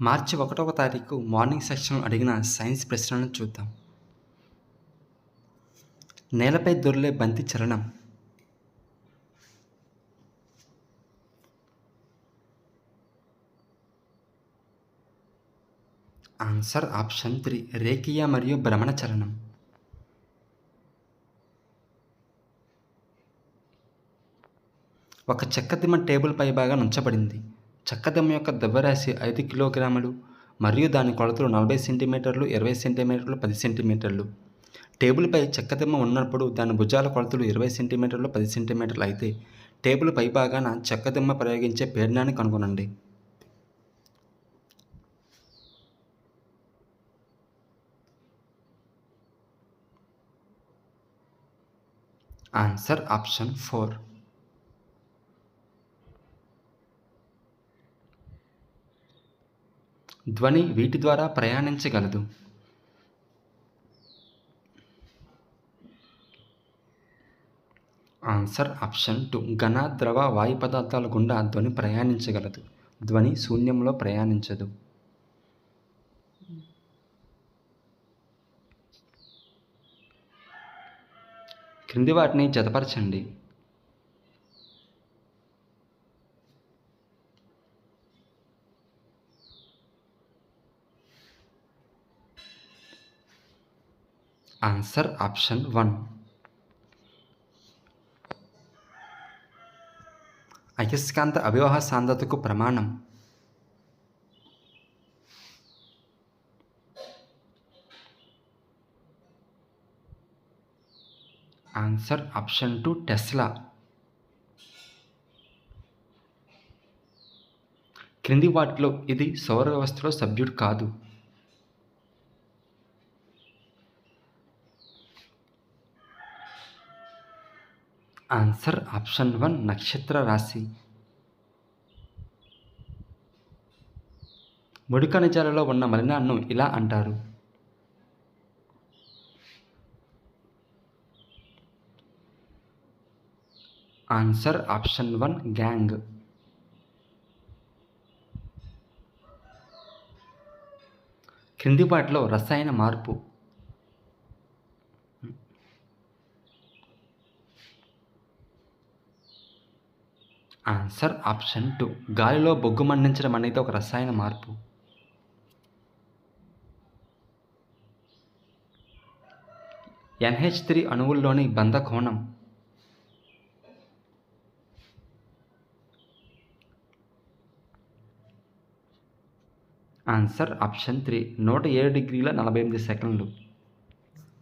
మార్చి ఒకటవ తారీఖు morning section అడిగిన సైన్స్ ప్రశ్నలను చూద్దాం. నేలపై దొర్లే బంతి చలనం ఆన్సర్ ఆప్షన్ త్రీ రేఖీయ మరియు భ్రమణ చలనం ఒక చెక్కదిమ్మ టేబుల్ పై భాగం ఉంచబడింది చెక్కదిమ్మ యొక్క ద్రవ్యరాశి ఐదు కిలోగ్రాములు మరియు దాని కొలతలు నలభై సెంటీమీటర్లు ఇరవై సెంటీమీటర్లు పది సెంటీమీటర్లు. టేబుల్పై చెక్కదిమ్మ ఉన్నప్పుడు దాని భుజాల కొలతలు ఇరవై సెంటీమీటర్లు పది సెంటీమీటర్లు అయితే టేబుల్ పై భాగాన చెక్కదిమ్మ ప్రయోగించే పీడనాన్ని కనుగొనండి. ఆన్సర్ ఆప్షన్ ఫోర్ ధ్వని వీటి ద్వారా ప్రయాణించగలదు. ఆన్సర్ ఆప్షన్ టూ ఘన ద్రవ వాయు పదార్థాల గుండా ధ్వని ప్రయాణించగలదు. ధ్వని శూన్యంలో ప్రయాణించదు. క్రింది వాటిని జతపరచండి. Answer option one. అయస్కాంత అవివాహ సాంద్రతకు ప్రమాణం. Answer option two tesla. క్రింది వాటిలో ఇది సౌర వ్యవస్థలో సభ్యుడు కాదు. ఆన్సర్ ఆప్షన్ వన్ నక్షత్ర రాశి. ముడి ఖనిజాలలో ఉన్న మలినాన్ని ఇలా అంటారు. Answer option one gangue. క్రింది వాటిలో రసాయన మార్పు. ఆన్సర్ ఆప్షన్ టూ గాలిలో బొగ్గు మండించడం అనేది ఒక రసాయన మార్పు. ఎన్హెచ్ త్రీ అణువుల్లోని బంధ కోణం. ఆన్సర్ ఆప్షన్ త్రీ నూట ఏడు డిగ్రీల నలభై ఎనిమిది సెకండ్లు.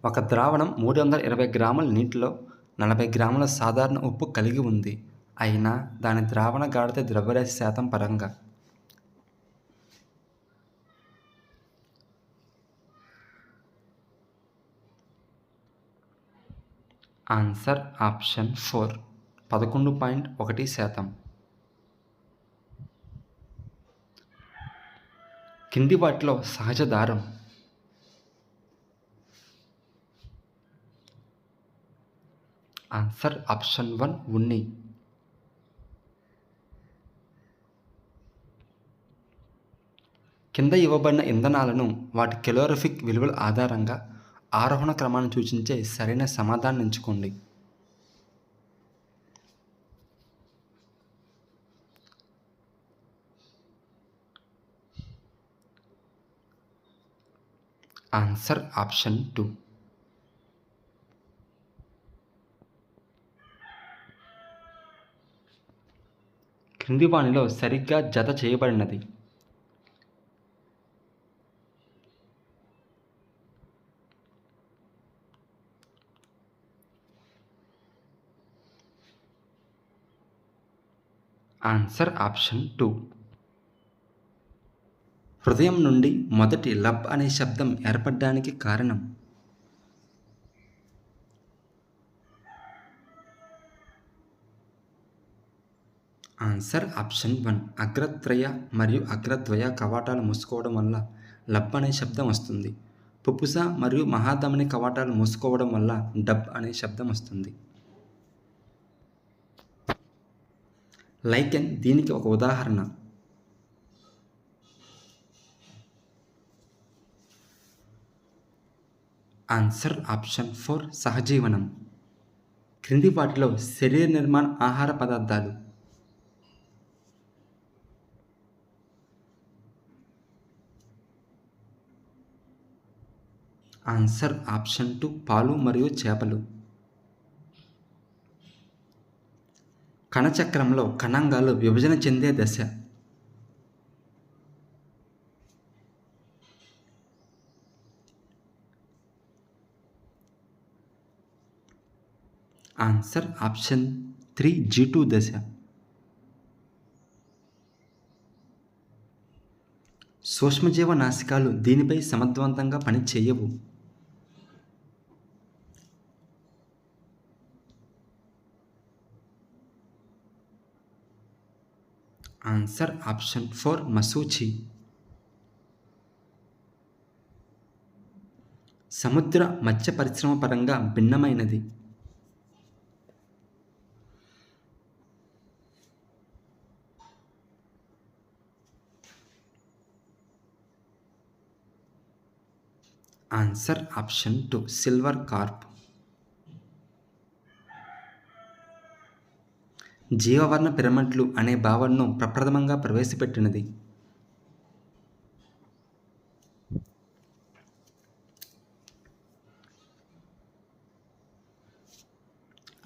ఒక ద్రావణం మూడు వందల ఇరవై గ్రాముల నీటిలో నలభై గ్రాముల సాధారణ ఉప్పు కలిగి ఉంది. అయినా దాని ద్రావణ గాఢత ద్రవ్యరాశి శాతం పరంగా. Answer option four. పదకొండు పాయింట్ ఒకటి శాతం. కింది వాటిలో సహజ దారం. ఆన్సర్ ఆప్షన్ వన్ ఉన్ని. కింద ఇవ్వబడిన ఇంధనాలను వాటి కెలోరిఫిక్ విలువల ఆధారంగా ఆరోహణ క్రమాన్ని సూచించే సరైన సమాధానం ఎంచుకోండి. ఆన్సర్ ఆప్షన్ టూ క్రింది వాణిలో సరిగ్గా జత చేయబడినది. ఆన్సర్ ఆప్షన్ టూ హృదయం నుండి మొదటి లబ్ అనే శబ్దం ఏర్పడడానికి కారణం. ఆన్సర్ ఆప్షన్ వన్ అగ్రత్రయ మరియు అగ్రద్వయ కవాటాలు మూసుకోవడం వల్ల లబ్ అనే శబ్దం వస్తుంది. పుప్పుస మరియు మహాధమని కవాటాలు మూసుకోవడం వల్ల డబ్ అనే శబ్దం వస్తుంది. లైకెన్ దీనికి ఒక ఉదాహరణ. ఆన్సర్ ఆప్షన్ ఫోర్ సహజీవనం. క్రింది వాటిలో శరీర నిర్మాణ ఆహార పదార్థాలు. ఆన్సర్ ఆప్షన్ టూ పాలు మరియు చేపలు. కణచక్రంలో కణంగాలు విభజన చెందే దశ. Answer option three G two దశ. సూక్ష్మజీవ నాశకాలు దీనిపై సమర్థవంతంగా పనిచేయవు. ఆన్సర్ ఆప్షన్ ఫోర్ మసూచి. సముద్ర మత్స్య పరిశ్రమ పరంగా భిన్నమైనది. Answer option two silver carp. జీవవర్ణ పిరమిడ్లు అనే భావనను ప్రప్రథమంగా ప్రవేశపెట్టినది.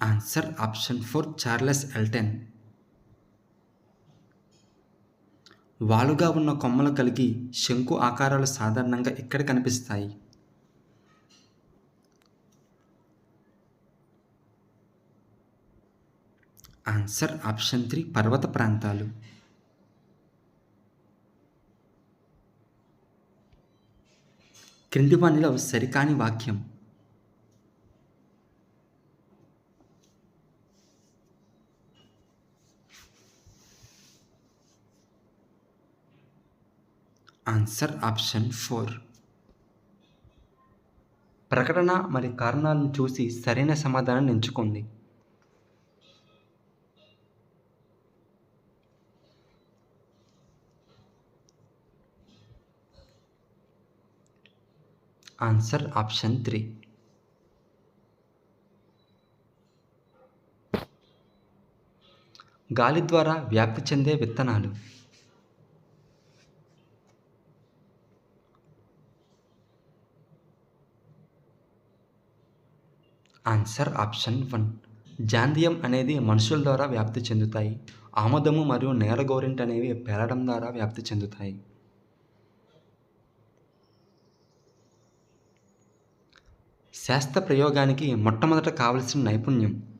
Answer option four Charles Elton వాలుగా ఉన్న కొమ్మలు కలిగి శంకు ఆకారాలు సాధారణంగా ఇక్కడ కనిపిస్తాయి? ఆన్సర్ ఆప్షన్ త్రీ పర్వత ప్రాంతాలు. క్రింది పనిలో సరికాని వాక్యం. Answer option four. ప్రకటన మరి కారణాలను చూసి సరైన సమాధానం ఎంచుకోండి. Answer option three. గాలి ద్వారా వ్యాప్తి చెందే విత్తనాలు. Answer option one. జాందియం అనేది మనుషుల ద్వారా వ్యాప్తి చెందుతాయి. ఆముదము మరియు నేరగోరింట అనేవి పేరడం ద్వారా వ్యాప్తి చెందుతాయి. శాస్త్ర ప్రయోగానికి మొట్టమొదట కావలసిన నైపుణ్యం.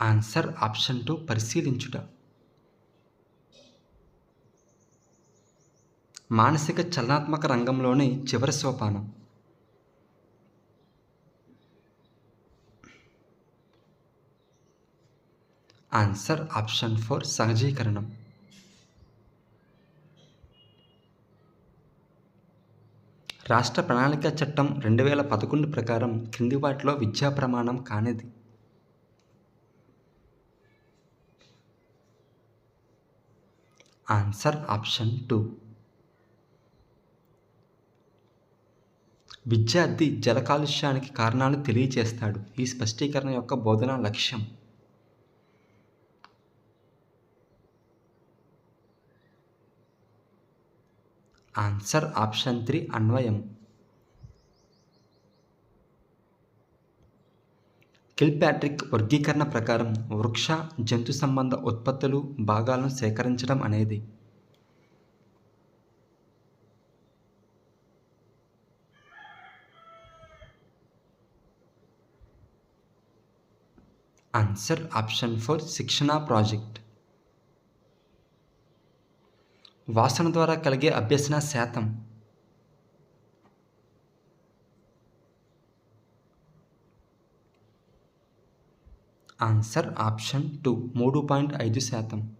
ఆన్సర్ ఆప్షన్ టూ పరిశీలించుట. మానసిక చలనాత్మక రంగంలోని చివరి సోపానం. ఆన్సర్ ఆప్షన్ ఫోర్ సహజీకరణం. రాష్ట్ర ప్రణాళిక చట్టం రెండు వేల పదకొండు ప్రకారం కింది వాటిలో విద్యా ప్రమాణం కానిది. Answer option two. విద్యార్థి జల కాలుష్యానికి కారణాలు తెలియజేస్తాడు ఈ స్పష్టీకరణ యొక్క బోధనా లక్ష్యం. ఆన్సర్ ఆప్షన్ త్రీ అన్వయం. కిల్పాట్రిక్ వర్గీకరణ ప్రకారం వృక్ష జంతు సంబంధ ఉత్పత్తులు భాగాలను సేకరించడం అనేది. ఆన్సర్ ఆప్షన్ ఫోర్ శిక్షణ ప్రాజెక్ట్. వాసన ద్వారా కలిగే అభ్యసన శాతం. ఆన్సర్ ఆప్షన్ టూ మూడు పాయింట్ ఐదు శాతం.